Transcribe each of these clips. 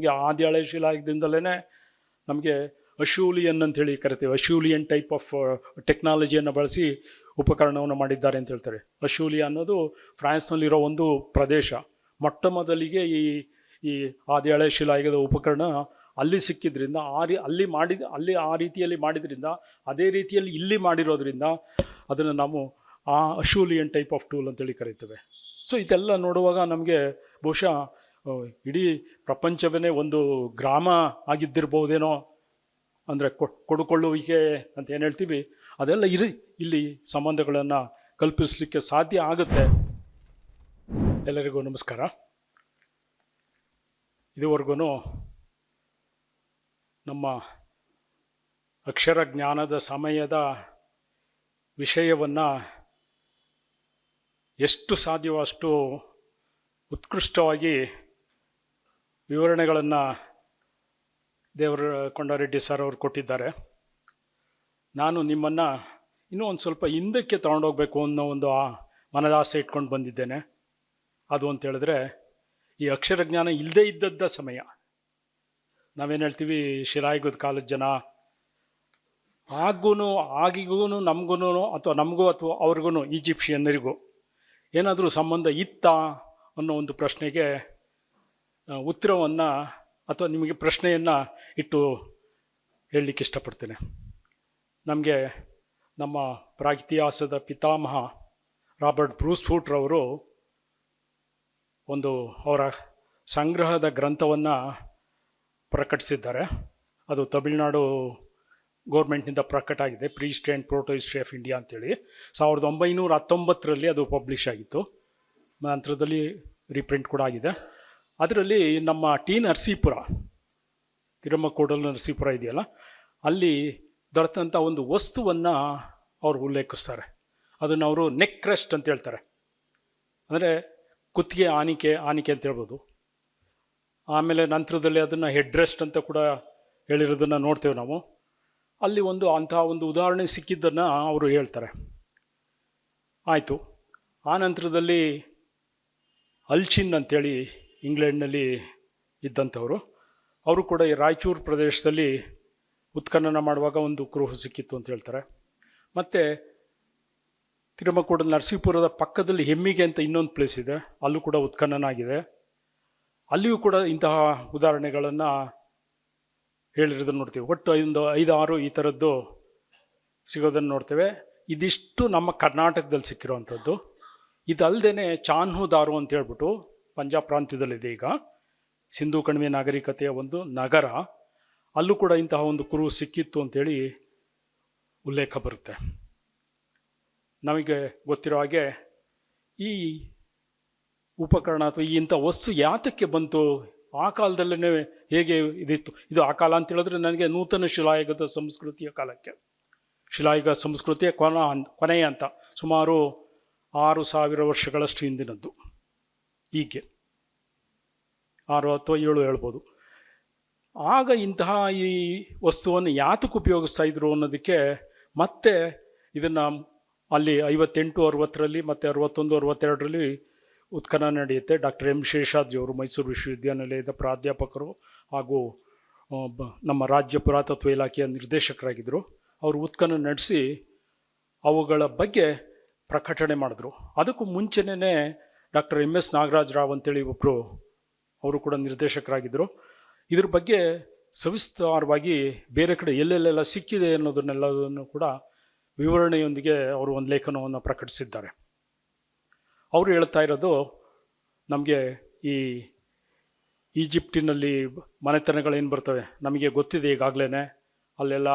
ನಮಗೆ ಆದಿಹಳೆ ಶಿಲಾಯುಗದಿಂದಲೇ ನಮಗೆ ಅಶೂಲಿಯನ್ ಅಂತೇಳಿ ಕರಿತೀವಿ. ಅಶೂಲಿಯನ್ ಟೈಪ್ ಆಫ್ ಟೆಕ್ನಾಲಜಿಯನ್ನು ಬಳಸಿ ಉಪಕರಣವನ್ನು ಮಾಡಿದ್ದಾರೆ ಅಂತ ಹೇಳ್ತಾರೆ. ಅಶೂಲಿಯ ಅನ್ನೋದು ಫ್ರಾನ್ಸ್ನಲ್ಲಿರೋ ಒಂದು ಪ್ರದೇಶ. ಮೊಟ್ಟ ಮೊದಲಿಗೆ ಈ ಈ ಆದಿಹಳೆ ಶಿಲಾಯುಗದ ಉಪಕರಣ ಅಲ್ಲಿ ಸಿಕ್ಕಿದ್ರಿಂದ, ಆ ರೀ, ಅಲ್ಲಿ ಮಾಡಿದ, ಅಲ್ಲಿ ಆ ರೀತಿಯಲ್ಲಿ ಮಾಡಿದ್ರಿಂದ, ಅದೇ ರೀತಿಯಲ್ಲಿ ಇಲ್ಲಿ ಮಾಡಿರೋದ್ರಿಂದ ಅದನ್ನು ನಾವು ಆ ಅಶೂಲಿಯನ್ ಟೈಪ್ ಆಫ್ ಟೂಲ್ ಅಂತೇಳಿ ಕರಿತೇವೆ. ಸೊ ಇದೆಲ್ಲ ನೋಡುವಾಗ ನಮಗೆ ಬಹುಶಃ ಇಡೀ ಪ್ರಪಂಚವೇ ಒಂದು ಗ್ರಾಮ ಆಗಿದ್ದಿರ್ಬೋದೇನೋ ಅಂದರೆ ಕೊಡುಕೊಳ್ಳುವಿಕೆ ಅಂತ ಏನು ಹೇಳ್ತೀವಿ, ಅದೆಲ್ಲ ಇರಿ, ಇಲ್ಲಿ ಸಂಬಂಧಗಳನ್ನು ಕಲ್ಪಿಸಲಿಕ್ಕೆ ಸಾಧ್ಯ ಆಗುತ್ತೆ. ಎಲ್ಲರಿಗೂ ನಮಸ್ಕಾರ. ಇದುವರೆಗೂ ನಮ್ಮ ಅಕ್ಷರ ಜ್ಞಾನದ ಸಮಯದ ವಿಷಯವನ್ನು ಎಷ್ಟು ಸಾಧ್ಯವೋ ಅಷ್ಟು ಉತ್ಕೃಷ್ಟವಾಗಿ ವಿವರಣೆಗಳನ್ನು ದೇವರ ಕೊಂಡಾರೆಡ್ಡಿ ಸರ್ ಅವರು ಕೊಟ್ಟಿದ್ದಾರೆ. ನಾನು ನಿಮ್ಮನ್ನು ಇನ್ನೂ ಒಂದು ಸ್ವಲ್ಪ ಹಿಂದಕ್ಕೆ ತಗೊಂಡೋಗ್ಬೇಕು ಅನ್ನೋ ಒಂದು ಆ ಮನದಾಸೆ ಇಟ್ಕೊಂಡು ಬಂದಿದ್ದೇನೆ. ಅದು ಅಂತ ಹೇಳಿದ್ರೆ, ಈ ಅಕ್ಷರ ಜ್ಞಾನ ಇಲ್ಲದೇ ಇದ್ದದ್ದ ಸಮಯ. ನಾವೇನು ಹೇಳ್ತೀವಿ ಶಿಲಾಯುಗದ ಕಾಲದ ಜನ ಆಗೂ ಆಗಿಗೂ ನಮಗೂ ಅಥವಾ ನಮಗೂ ಅಥವಾ ಅವ್ರಿಗೂ ಈಜಿಪ್ಷಿಯನ್ನರಿಗೂ ಏನಾದರೂ ಸಂಬಂಧ ಇತ್ತಾ ಅನ್ನೋ ಒಂದು ಪ್ರಶ್ನೆಗೆ ಉತ್ತರವನ್ನು ಅಥವಾ ನಿಮಗೆ ಪ್ರಶ್ನೆಯನ್ನು ಇಟ್ಟು ಹೇಳಲಿಕ್ಕೆ ಇಷ್ಟಪಡ್ತೇನೆ. ನಮಗೆ ನಮ್ಮ ಪ್ರಾಗಿತಿಹಾಸದ ಪಿತಾಮಹ ರಾಬರ್ಟ್ ಬ್ರೂಸ್ ಫೂಟ್ರವರು ಒಂದು ಅವರ ಸಂಗ್ರಹದ ಗ್ರಂಥವನ್ನು ಪ್ರಕಟಿಸಿದ್ದಾರೆ. ಅದು ತಮಿಳುನಾಡು ಗೋರ್ಮೆಂಟ್ನಿಂದ ಪ್ರಕಟ ಆಗಿದೆ. Pre history and proto history of India ಅಂತೇಳಿ. ಸಾವಿರದ ಒಂಬೈನೂರ ಹತ್ತೊಂಬತ್ತರಲ್ಲಿ ಅದು ಪಬ್ಲಿಷ್ ಆಗಿತ್ತು. ನಂತರದಲ್ಲಿ ರೀಪ್ರಿಂಟ್ ಕೂಡ ಆಗಿದೆ. ಅದರಲ್ಲಿ ನಮ್ಮ ಟಿ ನರಸೀಪುರ, ತಿರುಮಕೋಡಲ್ ನರಸೀಪುರ ಇದೆಯಲ್ಲ, ಅಲ್ಲಿ ದೊರೆತಂಥ ಒಂದು ವಸ್ತುವನ್ನು ಅವರು ಉಲ್ಲೇಖಿಸ್ತಾರೆ. ಅದನ್ನು ಅವರು ನೆಕ್ ಕ್ರೆಸ್ಟ್ ಅಂತ ಹೇಳ್ತಾರೆ. ಅಂದರೆ ಕುತ್ತಿಗೆ ಆನಿಕೆ ಆನಿಕೆ ಅಂತ ಹೇಳ್ಬೋದು. ಆಮೇಲೆ ನಂತರದಲ್ಲಿ ಅದನ್ನು ಹೆಡ್ ರೆಸ್ಟ್ ಅಂತ ಕೂಡ ಹೇಳಿರೋದನ್ನು ನೋಡ್ತೇವೆ ನಾವು. ಅಲ್ಲಿ ಒಂದು ಅಂತಹ ಒಂದು ಉದಾಹರಣೆ ಸಿಕ್ಕಿದ್ದನ್ನು ಅವರು ಹೇಳ್ತಾರೆ. ಆಯಿತು. ಆ ನಂತರದಲ್ಲಿ ಅಲ್ಚಿನ್ ಅಂತೇಳಿ ಇಂಗ್ಲೆಂಡ್ನಲ್ಲಿ ಇದ್ದಂಥವರು. ಅವರು ಕೂಡ ಈ ರಾಯಚೂರು ಪ್ರದೇಶದಲ್ಲಿ ಉತ್ಖನನ ಮಾಡುವಾಗ ಒಂದು ಕುರುಹು ಸಿಕ್ಕಿತ್ತು ಅಂತ ಹೇಳ್ತಾರೆ. ಮತ್ತು ತಿರುಮಕೂಡ ನರಸೀಪುರದ ಪಕ್ಕದಲ್ಲಿ ಹೆಮ್ಮಿಗೆ ಅಂತ ಇನ್ನೊಂದು ಪ್ಲೇಸ್ ಇದೆ. ಅಲ್ಲೂ ಕೂಡ ಉತ್ಖನನ ಆಗಿದೆ. ಅಲ್ಲಿಯೂ ಕೂಡ ಇಂತಹ ಉದಾಹರಣೆಗಳನ್ನು ಹೇಳಿರೋದನ್ನು ನೋಡ್ತೀವಿ. ಒಟ್ಟು ಒಂದು ಐದು, ಆರು ಈ ಥರದ್ದು ಸಿಗೋದನ್ನು ನೋಡ್ತೇವೆ. ಇದಿಷ್ಟು ನಮ್ಮ ಕರ್ನಾಟಕದಲ್ಲಿ ಸಿಕ್ಕಿರೋವಂಥದ್ದು. ಇದಲ್ಲದೆ ಚಾನ್ಹು ದಾರು ಅಂತ ಹೇಳ್ಬಿಟ್ಟು ಪಂಜಾಬ್ ಪ್ರಾಂತ್ಯದಲ್ಲಿದೆ ಈಗ. ಸಿಂಧೂ ಕಣಿವೆ ನಾಗರಿಕತೆಯ ಒಂದು ನಗರ. ಅಲ್ಲೂ ಕೂಡ ಇಂತಹ ಒಂದು ಕುರು ಸಿಕ್ಕಿತ್ತು ಅಂತೇಳಿ ಉಲ್ಲೇಖ ಬರುತ್ತೆ. ನಮಗೆ ಗೊತ್ತಿರೋ ಹಾಗೆ ಈ ಉಪಕರಣ ಅಥವಾ ಈ ಇಂಥ ವಸ್ತು ಯಾತಕ್ಕೆ ಬಂತು? ಆ ಕಾಲದಲ್ಲೇ ಹೇಗೆ ಇದಿತ್ತು? ಇದು ಆ ಕಾಲ ಅಂತ ಹೇಳಿದ್ರೆ ನನಗೆ ನೂತನ ಶಿಲಾಯುಗದ ಸಂಸ್ಕೃತಿಯ ಕಾಲಕ್ಕೆ. ಶಿಲಾಯುಗ ಸಂಸ್ಕೃತಿಯ ಕೊನ, ಕೊನೆಯ ಅಂತ ಸುಮಾರು ಆರು ಸಾವಿರ ವರ್ಷಗಳಷ್ಟು ಹಿಂದಿನದ್ದು. ಹೀಗೆ ಆರು ಅಥವಾ ಏಳು ಹೇಳ್ಬೋದು. ಆಗ ಇಂತಹ ಈ ವಸ್ತುವನ್ನು ಯಾತಕ್ಕೆ ಉಪಯೋಗಿಸ್ತಾ ಇದ್ರು ಅನ್ನೋದಕ್ಕೆ ಮತ್ತೆ ಇದನ್ನು ಅಲ್ಲಿ ಐವತ್ತೆಂಟು, ಅರವತ್ತರಲ್ಲಿ ಮತ್ತು ಅರವತ್ತೊಂದು, ಅರವತ್ತೆರಡರಲ್ಲಿ ಉತ್ಖನ ನಡೆಯುತ್ತೆ. ಡಾಕ್ಟರ್ ಎಂ ಶೇಷಾದ್ರಿಯವರು ಮೈಸೂರು ವಿಶ್ವವಿದ್ಯಾನಿಲಯದ ಪ್ರಾಧ್ಯಾಪಕರು ಹಾಗೂ ನಮ್ಮ ರಾಜ್ಯ ಪುರಾತತ್ವ ಇಲಾಖೆಯ ನಿರ್ದೇಶಕರಾಗಿದ್ದರು. ಅವರು ಉತ್ಖನ ನಡೆಸಿ ಅವುಗಳ ಬಗ್ಗೆ ಪ್ರಕಟಣೆ ಮಾಡಿದ್ರು. ಅದಕ್ಕೂ ಮುಂಚೆನೇ doctor M S Nagaraj Rao ಅಂತೇಳಿ ಒಬ್ಬರು ಅವರು ಕೂಡ ನಿರ್ದೇಶಕರಾಗಿದ್ದರು. ಇದ್ರ ಬಗ್ಗೆ ಸವಿಸ್ತಾರವಾಗಿ ಬೇರೆ ಕಡೆ ಎಲ್ಲೆಲ್ಲೆಲ್ಲ ಸಿಕ್ಕಿದೆ ಅನ್ನೋದನ್ನೆಲ್ಲದನ್ನು ಕೂಡ ವಿವರಣೆಯೊಂದಿಗೆ ಅವರು ಒಂದು ಲೇಖನವನ್ನು ಪ್ರಕಟಿಸಿದ್ದಾರೆ. ಅವರು ಹೇಳ್ತಾ ಇರೋದು ನಮಗೆ ಈ ಈಜಿಪ್ಟಿನಲ್ಲಿ ಮನೆತನಗಳೇನು ಬರ್ತವೆ? ನಮಗೆ ಗೊತ್ತಿದೆ ಈಗಾಗಲೇ ಅಲ್ಲೆಲ್ಲ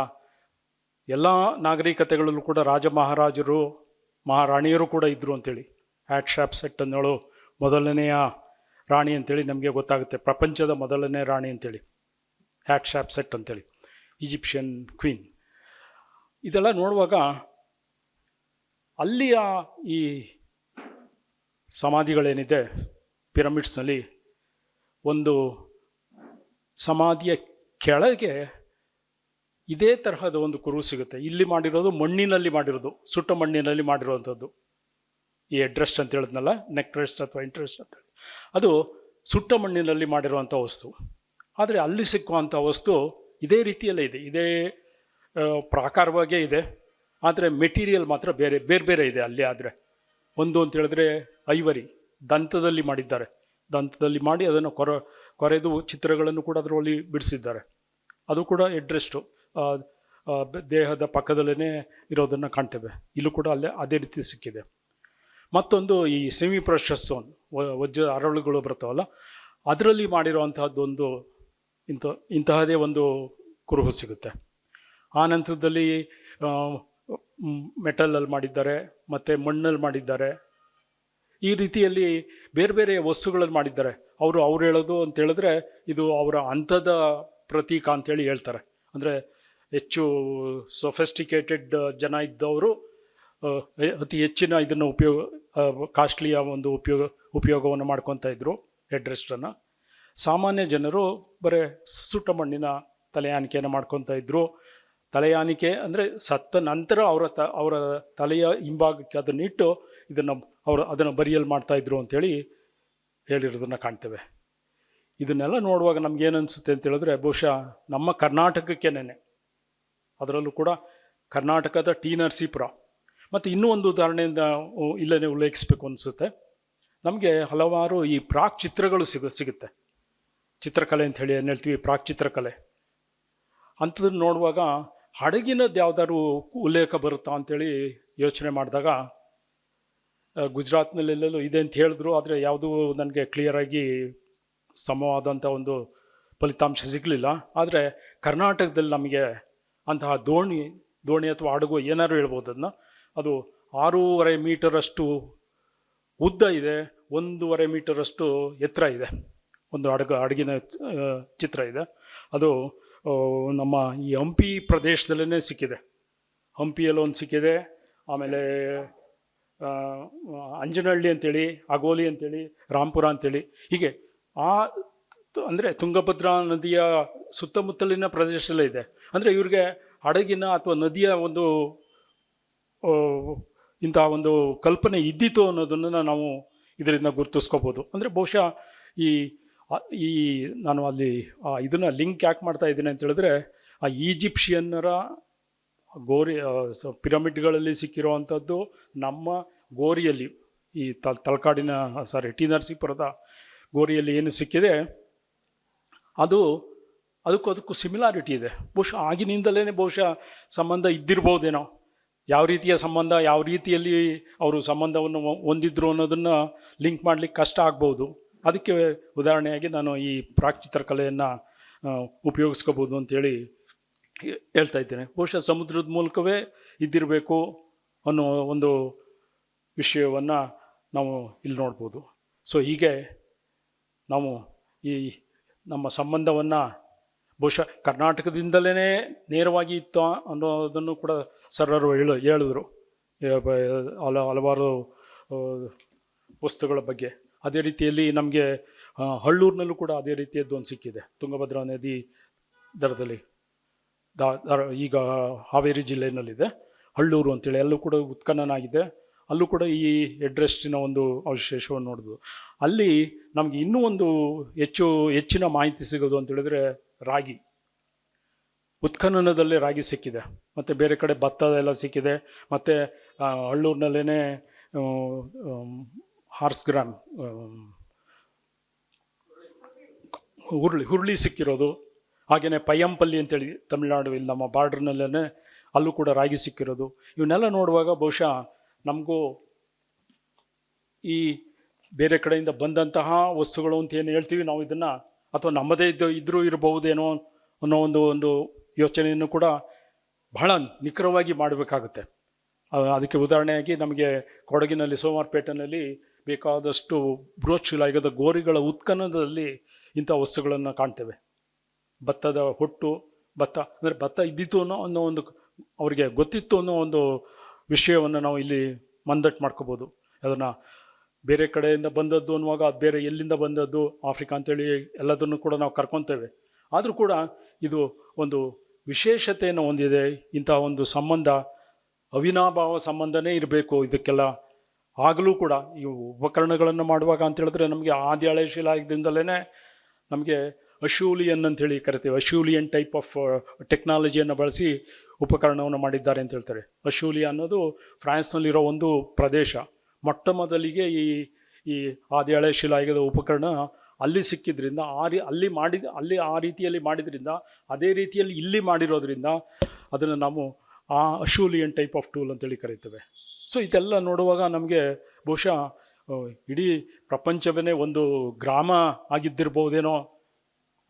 ಎಲ್ಲ ನಾಗರಿಕತೆಗಳಲ್ಲೂ ಕೂಡ ರಾಜ ಮಹಾರಾಜರು, ಮಹಾರಾಣಿಯರು ಕೂಡ ಇದ್ದರು ಅಂತೇಳಿ. ಹ್ಯಾಟ್ ಶಾಪ್ ಸೆಟ್ ಅನ್ನೋಳು ಮೊದಲನೆಯ ರಾಣಿ ಅಂತೇಳಿ ನಮಗೆ ಗೊತ್ತಾಗುತ್ತೆ. ಪ್ರಪಂಚದ ಮೊದಲನೇ ರಾಣಿ ಅಂತೇಳಿ. ಹ್ಯಾಟ್ ಶಾಪ್ ಸೆಟ್ ಅಂತೇಳಿ. ಈಜಿಪ್ಷಿಯನ್ ಕ್ವೀನ್ ಇದೆಲ್ಲ ನೋಡುವಾಗ ಅಲ್ಲಿಯ ಈ ಸಮಾಧಿಗಳೇನಿದೆ, ಪಿರಮಿಡ್ಸ್ನಲ್ಲಿ ಒಂದು ಸಮಾಧಿಯ ಕೆಳಗೆ ಇದೇ ತರಹದ ಒಂದು ಕುರು ಸಿಗುತ್ತೆ. ಇಲ್ಲಿ ಮಾಡಿರೋದು ಮಣ್ಣಿನಲ್ಲಿ ಮಾಡಿರೋದು, ಸುಟ್ಟ ಮಣ್ಣಿನಲ್ಲಿ ಮಾಡಿರುವಂಥದ್ದು. ಈ ಎಡ್ರೆಸ್ಟ್ ಅಂತ ಹೇಳಿದ್ನಲ್ಲ ನೆಕ್ ರೆಸ್ಟ್ ಅಥವಾ ಇಂಟ್ರೆಸ್ಟ್ ಅಂತ ಹೇಳಿ. ಅದು ಸುಟ್ಟ ಮಣ್ಣಿನಲ್ಲಿ ಮಾಡಿರುವಂಥ ವಸ್ತು. ಆದರೆ ಅಲ್ಲಿ ಸಿಕ್ಕುವಂಥ ವಸ್ತು ಇದೇ ರೀತಿಯಲ್ಲೇ ಇದೆ. ಇದೇ ಪ್ರಾಕಾರವಾಗೇ ಇದೆ. ಆದರೆ ಮೆಟೀರಿಯಲ್ ಮಾತ್ರ ಬೇರೆ ಬೇರೆ ಬೇರೆ ಇದೆ ಅಲ್ಲಿ ಆದರೆ. ಒಂದು ಅಂತ ಹೇಳಿದ್ರೆ ಐವರಿ, ದಂತದಲ್ಲಿ ಮಾಡಿದ್ದಾರೆ. ದಂತದಲ್ಲಿ ಮಾಡಿ ಅದನ್ನು ಕೊರ, ಕೊರೆದು ಚಿತ್ರಗಳನ್ನು ಕೂಡ ಅದರಲ್ಲಿ ಬಿಡಿಸಿದ್ದಾರೆ. ಅದು ಕೂಡ ಎಡ್ರೆಸ್ಟು ದೇಹದ ಪಕ್ಕದಲ್ಲೇ ಇರೋದನ್ನು ಕಾಣ್ತೇವೆ. ಇಲ್ಲೂ ಕೂಡ ಅಲ್ಲೇ ಅದೇ ರೀತಿ ಸಿಕ್ಕಿದೆ. ಮತ್ತೊಂದು ಈ ಸೆಮಿ ಪ್ರಶಸ್ ವಜ್ರ ಅರಳುಗಳು ಬರ್ತಾವಲ್ಲ, ಅದರಲ್ಲಿ ಮಾಡಿರುವಂತಹದ್ದೊಂದು ಇಂಥ, ಇಂತಹದೇ ಒಂದು ಕುರುಹು ಸಿಗುತ್ತೆ. ಆ ನಂತರದಲ್ಲಿ ಮೆಟಲಲ್ಲಿ ಮಾಡಿದ್ದಾರೆ, ಮತ್ತು ಮಣ್ಣಲ್ಲಿ ಮಾಡಿದ್ದಾರೆ. ಈ ರೀತಿಯಲ್ಲಿ ಬೇರೆ ಬೇರೆ ವಸ್ತುಗಳಲ್ಲಿ ಮಾಡಿದ್ದಾರೆ. ಅವರು ಅವ್ರು ಹೇಳೋದು ಅಂತ ಹೇಳಿದ್ರೆ, ಇದು ಅವರ ಅಂಥದ ಪ್ರತೀಕ ಅಂತೇಳಿ ಹೇಳ್ತಾರೆ. ಅಂದರೆ ಹೆಚ್ಚು ಸೊಫೆಸ್ಟಿಕೇಟೆಡ್ ಜನ ಇದ್ದವರು ಅತಿ ಹೆಚ್ಚಿನ ಇದನ್ನು ಉಪಯೋಗ ಕಾಸ್ಟ್ಲಿಯ ಒಂದು ಉಪಯೋಗ, ಉಪಯೋಗವನ್ನು ಮಾಡ್ಕೊತಾ ಇದ್ದರು ಹೆಡ್ ರೆಸ್ಟನ್ನು ಸಾಮಾನ್ಯ ಜನರು ಬರೀ ಸುಟ್ಟ ಮಣ್ಣಿನ ತಲೆಯಾನಿಕೆಯನ್ನು ಮಾಡ್ಕೊತಾ ಇದ್ದರು ತಲೆಯಾನಿಕೆ ಅಂದರೆ ಸತ್ತ ನಂತರ ಅವರ ತ, ಅವರ ತಲೆಯ ಹಿಂಭಾಗಕ್ಕೆ ಅದನ್ನಿಟ್ಟು ಇದನ್ನು ಅವರು, ಅದನ್ನು ಬರಿಯಲ್ ಮಾಡ್ತಾಯಿದ್ರು ಅಂಥೇಳಿ ಹೇಳಿರೋದನ್ನು ಕಾಣ್ತೇವೆ. ಇದನ್ನೆಲ್ಲ ನೋಡುವಾಗ ನಮ್ಗೆ ಏನು ಅನಿಸುತ್ತೆ ಅಂತ ಹೇಳಿದ್ರೆ ಬಹುಶಃ ನಮ್ಮ ಕರ್ನಾಟಕಕ್ಕೇನೆ ಅದರಲ್ಲೂ ಕೂಡ ಕರ್ನಾಟಕದ ಟಿ ನರಸೀಪುರ. ಮತ್ತು ಇನ್ನೂ ಒಂದು ಉದಾಹರಣೆಯಿಂದ ಇಲ್ಲೇ ಉಲ್ಲೇಖಿಸಬೇಕು ಅನಿಸುತ್ತೆ. ನಮಗೆ ಹಲವಾರು ಈ ಪ್ರಾಕ್ ಚಿತ್ರಗಳು ಸಿಗ, ಸಿಗುತ್ತೆ. ಚಿತ್ರಕಲೆ ಅಂತ ಹೇಳಿ ಏನು ಹೇಳ್ತೀವಿ, ಪ್ರಾಕ್ ಚಿತ್ರಕಲೆ. ಅಂಥದನ್ನು ನೋಡುವಾಗ ಹಡಗಿನದ್ದು ಯಾವ್ದಾದ್ರು ಉಲ್ಲೇಖ ಬರುತ್ತಾ ಅಂತೇಳಿ ಯೋಚನೆ ಮಾಡಿದಾಗ ಗುಜರಾತ್ನಲ್ಲೆಲ್ಲೂ ಇದೆ ಅಂತ ಹೇಳಿದ್ರು, ಆದರೆ ಯಾವುದೂ ನನಗೆ ಕ್ಲಿಯರಾಗಿ ಸಮವಾದಂಥ ಒಂದು ಫಲಿತಾಂಶ ಸಿಗಲಿಲ್ಲ. ಆದರೆ ಕರ್ನಾಟಕದಲ್ಲಿ ನಮಗೆ ಅಂತಹ ದೋಣಿ ದೋಣಿ ಅಥವಾ ಹಡಗು ಏನಾದ್ರು ಹೇಳ್ಬೋದು ಅದನ್ನ ಅದು ಆರೂವರೆ ಮೀಟರಷ್ಟು ಉದ್ದ ಇದೆ, ಒಂದೂವರೆ ಮೀಟರಷ್ಟು ಎತ್ತರ ಇದೆ. ಒಂದು ಅಡಗ, ಅಡಗಿನ ಚಿತ್ರ ಇದೆ. ಅದು ನಮ್ಮ ಈ ಹಂಪಿ ಪ್ರದೇಶದಲ್ಲೇ ಸಿಕ್ಕಿದೆ. ಹಂಪಿಯಲ್ಲಿ ಒಂದು ಸಿಕ್ಕಿದೆ. ಆಮೇಲೆ ಅಂಜನಹಳ್ಳಿ ಅಂತೇಳಿ, ಅಗೋಲಿ ಅಂತೇಳಿ ರಾಂಪುರ ಅಂತೇಳಿ. ಹೀಗೆ, ಆ ಅಂದರೆ ತುಂಗಭದ್ರಾ ನದಿಯ ಸುತ್ತಮುತ್ತಲಿನ ಪ್ರದೇಶದಲ್ಲೇ ಇದೆ. ಅಂದರೆ ಇವ್ರಿಗೆ ಹಡಗಿನ ಅಥವಾ ನದಿಯ ಒಂದು ಇಂತಹ ಒಂದು ಕಲ್ಪನೆ ಇದ್ದಿತ್ತು ಅನ್ನೋದನ್ನು ನಾವು ಇದರಿಂದ ಗುರುತಿಸ್ಕೋಬೋದು. ಅಂದರೆ ಬಹುಶಃ ಈ ಈ ನಾನು ಅಲ್ಲಿ ಇದನ್ನು ಲಿಂಕ್ ಯಾಕೆ ಮಾಡ್ತಾ ಇದ್ದೀನಿ ಅಂತ ಹೇಳಿದ್ರೆ, ಆ ಈಜಿಪ್ಷಿಯನ್ನರ ಗೋರಿ ಪಿರಮಿಡ್ಗಳಲ್ಲಿ ಸಿಕ್ಕಿರುವಂಥದ್ದು ನಮ್ಮ ಗೋರಿಯಲ್ಲಿ, ಈ ತಲ್, ತಲಕಾಡಿನ, ಸಾರಿ, ಟಿ ನರಸೀಪುರದ ಗೋರಿಯಲ್ಲಿ ಏನು ಸಿಕ್ಕಿದೆ, ಅದು, ಅದಕ್ಕೂ ಅದಕ್ಕೂ ಸಿಮಿಲಾರಿಟಿ ಇದೆ. ಬಹುಶಃ ಆಗಿನಿಂದಲೇ ಬಹುಶಃ ಸಂಬಂಧ ಇದ್ದಿರ್ಬೋದೇನೋ. ಯಾವ ರೀತಿಯ ಸಂಬಂಧ, ಯಾವ ರೀತಿಯಲ್ಲಿ ಅವರು ಸಂಬಂಧವನ್ನು ಹೊಂದಿದ್ರು ಅನ್ನೋದನ್ನು ಲಿಂಕ್ ಮಾಡಲಿಕ್ಕೆ ಕಷ್ಟ ಆಗ್ಬೋದು. ಅದಕ್ಕೆ ಉದಾಹರಣೆಯಾಗಿ ನಾನು ಈ ಪ್ರಾಕ್ಚಿತ್ರಕಲೆಯನ್ನು ಉಪಯೋಗಿಸ್ಕೋಬೋದು ಅಂತೇಳಿ ಹೇಳ್ತಾ ಇದ್ದೇನೆ. ಬಹುಶಃ ಸಮುದ್ರದ ಮೂಲಕವೇ ಇದ್ದಿರಬೇಕು ಅನ್ನೋ ಒಂದು ವಿಷಯವನ್ನು ನಾವು ಇಲ್ಲಿ ನೋಡ್ಬೋದು. ಸೊ ಹೀಗೆ ನಾವು ಈ ನಮ್ಮ ಸಂಬಂಧವನ್ನು ಬಹುಶಃ ಕರ್ನಾಟಕದಿಂದಲೇ ನೇರವಾಗಿ ಇತ್ತು ಅನ್ನೋದನ್ನು ಕೂಡ ಸರ್ರರು ಹೇಳು ಹೇಳಿದ್ರು. ಹಲ ಹಲವಾರು ವಸ್ತುಗಳ ಬಗ್ಗೆ. ಅದೇ ರೀತಿಯಲ್ಲಿ ನಮಗೆ ಹಳ್ಳೂರಿನಲ್ಲೂ ಕೂಡ ಅದೇ ರೀತಿಯದ್ದು ಒಂದು ಸಿಕ್ಕಿದೆ. ತುಂಗಭದ್ರಾ ನದಿ ದರದಲ್ಲಿ. ದಾ ಈಗ ಹಾವೇರಿ ಜಿಲ್ಲೆಯಲ್ಲಿದೆ ಹಳ್ಳೂರು ಅಂತೇಳಿ ಎಲ್ಲೂ ಕೂಡ ಉತ್ಖನನಾಗಿದೆ ಅಲ್ಲೂ ಕೂಡ ಈ ಎಡ್ರೆಸ್ಟಿನ ಒಂದು ಅವಶೇಷವನ್ನು ನೋಡಿದ್ವು. ಅಲ್ಲಿ ನಮಗೆ ಇನ್ನೂ ಒಂದು ಹೆಚ್ಚು ಹೆಚ್ಚಿನ ಮಾಹಿತಿ ಸಿಗೋದು ಅಂತ ಹೇಳಿದ್ರೆ ರಾಗಿ. ಉತ್ಖನನದಲ್ಲಿ ರಾಗಿ ಸಿಕ್ಕಿದೆ. ಮತ್ತು ಬೇರೆ ಕಡೆ ಭತ್ತ ಎಲ್ಲ ಸಿಕ್ಕಿದೆ. ಮತ್ತು ಹಳ್ಳೂರಿನಲ್ಲೇ ಹಾರ್ಸ್ ಗ್ರಾಮ್ ಹುರುಳಿ ಹುರುಳಿ ಸಿಕ್ಕಿರೋದು. ಹಾಗೆಯೇ ಪಯ್ಯಂಪಲ್ಲಿ ಅಂತೇಳಿ ತಮಿಳ್ನಾಡು, ಇಲ್ಲಿ ನಮ್ಮ ಬಾರ್ಡ್ರ್ನಲ್ಲೇ ಅಲ್ಲೂ ಕೂಡ ರಾಗಿ ಸಿಕ್ಕಿರೋದು. ಇವನ್ನೆಲ್ಲ ನೋಡುವಾಗ ಬಹುಶಃ ನಮಗೂ ಈ ಬೇರೆ ಕಡೆಯಿಂದ ಬಂದಂತಹ ವಸ್ತುಗಳು ಅಂತ ಏನು ಹೇಳ್ತೀವಿ, ನಾವು ಇದನ್ನು ಅಥವಾ ನಮ್ಮದೇ ಇದ್ದು ಇದ್ದರೂ ಇರಬಹುದೇನೋ ಅನ್ನೋ ಒಂದು ಒಂದು ಯೋಚನೆಯನ್ನು ಕೂಡ ಬಹಳ ನಿಖರವಾಗಿ ಮಾಡಬೇಕಾಗುತ್ತೆ. ಅದಕ್ಕೆ ಉದಾಹರಣೆಯಾಗಿ ನಮಗೆ ಕೊಡಗಿನಲ್ಲಿ, ಸೋಮವಾರಪೇಟೆನಲ್ಲಿ ಬೇಕಾದಷ್ಟು ಬೃಹತ್ಶಿಲಾಯುಗದ ಗೋರಿಗಳ ಉತ್ಖನದಲ್ಲಿ ಇಂಥ ವಸ್ತುಗಳನ್ನು ಕಾಣ್ತೇವೆ. ಭತ್ತದ ಹೊಟ್ಟು, ಭತ್ತ, ಅಂದರೆ ಭತ್ತ ಇದ್ದಿತ್ತು ಅನ್ನೋ ಅನ್ನೋ ಒಂದು ಅವರಿಗೆ ಗೊತ್ತಿತ್ತು ಅನ್ನೋ ಒಂದು ವಿಷಯವನ್ನು ನಾವು ಇಲ್ಲಿ ಮಂದಟ್ಟು ಮಾಡ್ಕೋಬೋದು. ಅದನ್ನು ಬೇರೆ ಕಡೆಯಿಂದ ಬಂದದ್ದು ಅನ್ನುವಾಗ ಅದು ಬೇರೆ ಎಲ್ಲಿಂದ ಬಂದದ್ದು, ಆಫ್ರಿಕಾ ಅಂತೇಳಿ ಎಲ್ಲದನ್ನು ಕೂಡ ನಾವು ಕರ್ಕೊತೇವೆ. ಆದರೂ ಕೂಡ ಇದು ಒಂದು ವಿಶೇಷತೆಯನ್ನು ಹೊಂದಿದೆ. ಇಂಥ ಒಂದು ಸಂಬಂಧ, ಅವಿನಾಭಾವ ಸಂಬಂಧನೇ ಇರಬೇಕು. ಇದಕ್ಕೆಲ್ಲ ಆಗಲೂ ಕೂಡ ಈ ಉಪಕರಣಗಳನ್ನು ಮಾಡುವಾಗ ಅಂತ ಹೇಳಿದ್ರೆ ನಮಗೆ ಆದಿ ಹಳೆ ಶಿಲಾಯುಗದಿಂದಲೇ ನಮಗೆ ಅಶೂಲಿಯನ್ ಅಂತೇಳಿ ಕರಿತೀವಿ. ಅಶೂಲಿಯನ್ ಟೈಪ್ ಆಫ್ ಟೆಕ್ನಾಲಜಿಯನ್ನು ಬಳಸಿ ಉಪಕರಣವನ್ನು ಮಾಡಿದ್ದಾರೆ ಅಂತ ಹೇಳ್ತಾರೆ. ಅಶೂಲಿ ಅನ್ನೋದು ಫ್ರಾನ್ಸ್ನಲ್ಲಿರೋ ಒಂದು ಪ್ರದೇಶ. ಮೊಟ್ಟ ಮೊದಲಿಗೆ ಈ ಈ ಆದಿಹಳೆ ಶಿಲಾಯುಗದ ಉಪಕರಣ ಅಲ್ಲಿ ಸಿಕ್ಕಿದ್ರಿಂದ, ಆ ರೀ, ಅಲ್ಲಿ ಮಾಡಿದ, ಅಲ್ಲಿ ಆ ರೀತಿಯಲ್ಲಿ ಮಾಡಿದ್ರಿಂದ, ಅದೇ ರೀತಿಯಲ್ಲಿ ಇಲ್ಲಿ ಮಾಡಿರೋದ್ರಿಂದ ಅದನ್ನು ನಾವು ಆ ಅಶೂಲಿಯನ್ ಟೈಪ್ ಆಫ್ ಟೂಲ್ ಅಂತೇಳಿ ಕರೀತೇವೆ. ಸೊ, ಇದೆಲ್ಲ ನೋಡುವಾಗ ನಮಗೆ ಬಹುಶಃ ಇಡೀ ಪ್ರಪಂಚವೇ ಒಂದು ಗ್ರಾಮ ಆಗಿದ್ದಿರ್ಬೋದೇನೋ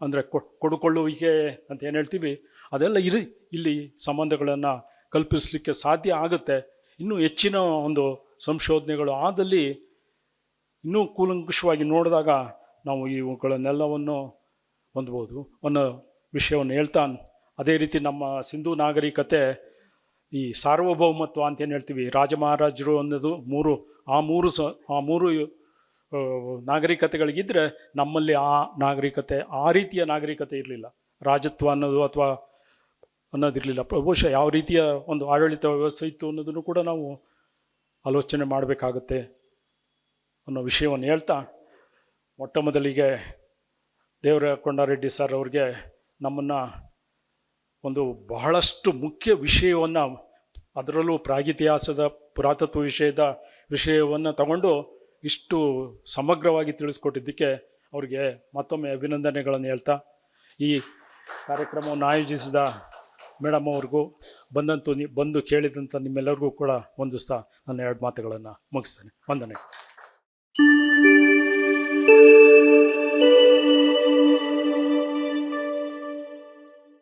ಅಂದರೆ ಕೊಡುಕೊಳ್ಳುವಿಕೆ ಅಂತ ಏನು ಹೇಳ್ತೀವಿ? ಅದೆಲ್ಲ ಇರಿ, ಇಲ್ಲಿ ಸಂಬಂಧಗಳನ್ನು ಕಲ್ಪಿಸಲಿಕ್ಕೆ ಸಾಧ್ಯ ಆಗುತ್ತೆ. ಇನ್ನೂ ಹೆಚ್ಚಿನ ಒಂದು ಸಂಶೋಧನೆಗಳು ಆದಲ್ಲಿ ಇನ್ನೂ ಕೂಲಂಕುಷವಾಗಿ ನೋಡಿದಾಗ ನಾವು ಇವುಗಳನ್ನೆಲ್ಲವನ್ನು ಹೊಂದ್ಬೋದು ಅನ್ನೋ ವಿಷಯವನ್ನು ಹೇಳ್ತಾ ಅದೇ ರೀತಿ ನಮ್ಮ ಸಿಂಧೂ ನಾಗರಿಕತೆ, ಈ ಸಾರ್ವಭೌಮತ್ವ ಅಂತ ಏನು ಹೇಳ್ತೀವಿ, ರಾಜಮಹಾರಾಜರು ಅನ್ನೋದು ಮೂರು, ಆ ಮೂರು ಸ, ಆ ಮೂರು ನಾಗರಿಕತೆಗಳಿಗಿದ್ದರೆ ನಮ್ಮಲ್ಲಿ ಆ ನಾಗರಿಕತೆ, ಆ ರೀತಿಯ ನಾಗರಿಕತೆ ಇರಲಿಲ್ಲ. ರಾಜತ್ವ ಅನ್ನೋದು ಅಥವಾ ಅನ್ನೋದಿರಲಿಲ್ಲ. ಬಹುಶಃ ಯಾವ ರೀತಿಯ ಒಂದು ಆಡಳಿತ ವ್ಯವಸ್ಥೆ ಇತ್ತು ಅನ್ನೋದನ್ನು ಕೂಡ ನಾವು ಆಲೋಚನೆ ಮಾಡಬೇಕಾಗತ್ತೆ ಅನ್ನೋ ವಿಷಯವನ್ನು ಹೇಳ್ತಾ, ಮೊಟ್ಟ ಮೊದಲಿಗೆ ದೇವರ ಕೊಂಡಾರೆಡ್ಡಿ ಸರ್ ಅವ್ರಿಗೆ ನಮ್ಮನ್ನು ಒಂದು ಬಹಳಷ್ಟು ಮುಖ್ಯ ವಿಷಯವನ್ನು, ಅದರಲ್ಲೂ ಪ್ರಾಗಿತಿಹಾಸದ ಪುರಾತತ್ವ ವಿಷಯದ ವಿಷಯವನ್ನು ತಗೊಂಡು ಇಷ್ಟು ಸಮಗ್ರವಾಗಿ ತಿಳಿಸ್ಕೊಟ್ಟಿದ್ದಕ್ಕೆ ಅವರಿಗೆ ಮತ್ತೊಮ್ಮೆ ಅಭಿನಂದನೆಗಳನ್ನು ಹೇಳ್ತಾ, ಈ ಕಾರ್ಯಕ್ರಮವನ್ನು ಆಯೋಜಿಸಿದ ಮೇಡಮ್ ಅವ್ರಿಗೂ ಬಂದಂತೂ ಬಂದು ಕೇಳಿದಂಥ ನಿಮ್ಮೆಲ್ಲರಿಗೂ ಕೂಡ ಒಂದು ಸಹ ನನ್ನ ಎರಡು ಮಾತುಗಳನ್ನು ಮುಗಿಸ್ತೇನೆ. ವಂದನೆ.